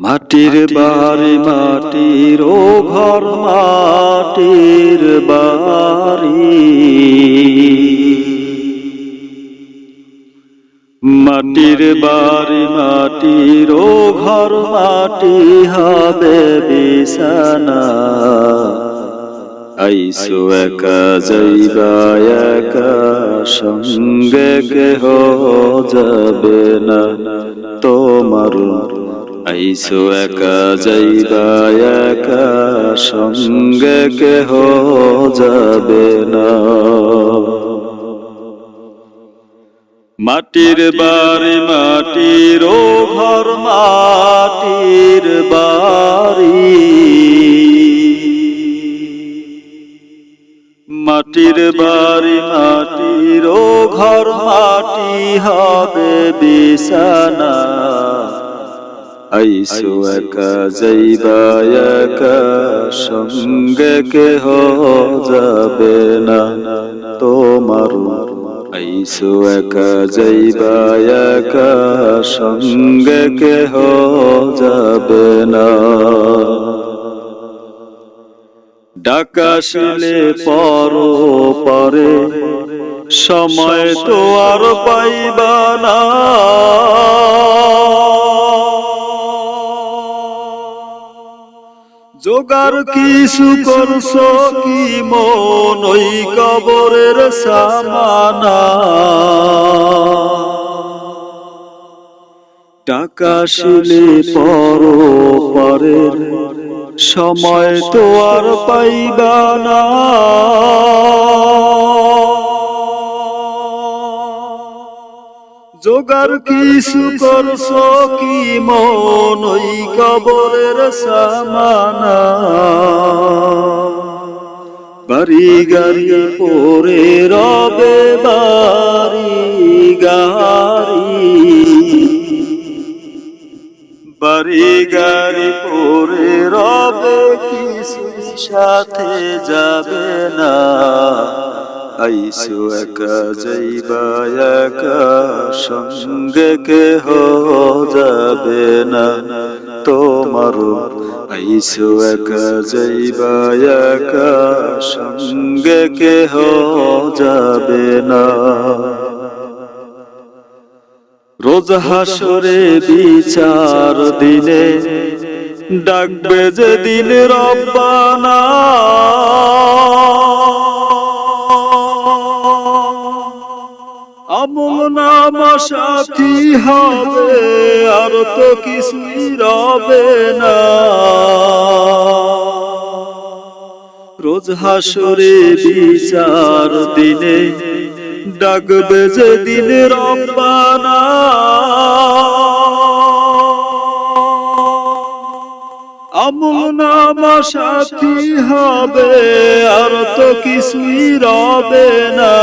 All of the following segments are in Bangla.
মাটির বাড়ি মাটির ও ঘর মাটির বাড়ি। মাটির বাড়ি মাটির ও ঘর মাটি হবে বিছানা। আইসো একা যাইবা একা সঙ্গে কেহ যাবে না। তোমার আইসো একা যাইবা একা সঙ্গে কেহ যাবে না। মাটির বাড়ি মাটির ও ঘর মাটির বাড়ি। মাটির বাড়ি মাটির ও ঘর মাটি হবে বিছানা। আইসো একা যাইবা একা সঙ্গে কেহ যাবে না। তোমার আইসো একা যাইবা একা সঙ্গে কেহ যাবে না। ডাকা শিলে পর পরে সময় তো আর পাইবা না। জোগার কি করছ কি মন ওই কবরের সামানা? টাকা শিলে পর পরের, সময় তো আর পাইবা না। জোগার কিছু করছ কি মন ওই কবরের সামানা? বাড়ি গাড়ি পরে রবে বাড়ি গাড়ি। বাড়ি গাড়ি পরে রবে কিছু সাথে যাবে না। আইসো একা যাইবা একা, সঙ্গে কেহ যাবে না। তোমার আইসো একা যাইবা একা, সঙ্গে কেহ যাবে না। রোজ হাসরে বিচার দিনে ডাকবে যে দিন রব্বানা। আমল নামা সাথী হবে? আর তো কিছুই রবে না। রোজ হাসরে বিচার দিনে ডাকবে যে দিন রব্বানা। আমল নামা সাথী হবে? আর তো কিছুই রবে না।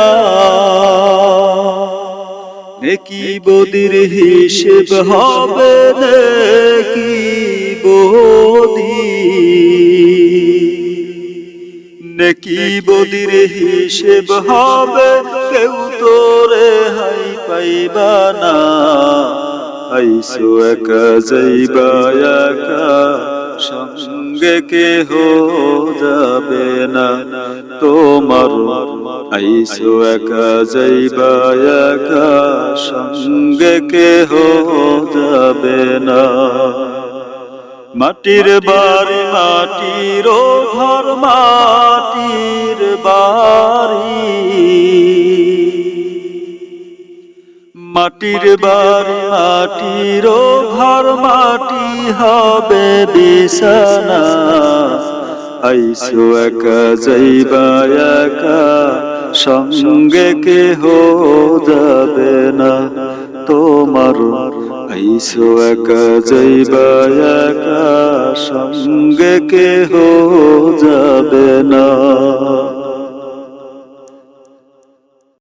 নেকি বদির হিসেব হবে নেকি বদি? নেকি বদির হিসেব হবে, কেউ তোরে হাই পাইবা না। আইসো একা, যাইবা সঙ্গে কেহ যাবে না। তোমার, আইসো একা, যাইবা একা সঙ্গে কেহ যাবে না। মাটির বাড়ি, মাটির ঘর, মাটির বাড়ি। মাটির বাড়ি, মাটির ঘর, মাটি হবে বিছানা। আইসো একা যাইবা একা। সঙ্গে কেহ যাবে না। তোমার আইসো একা যাইবা একা সঙ্গে কেহ যাবে না।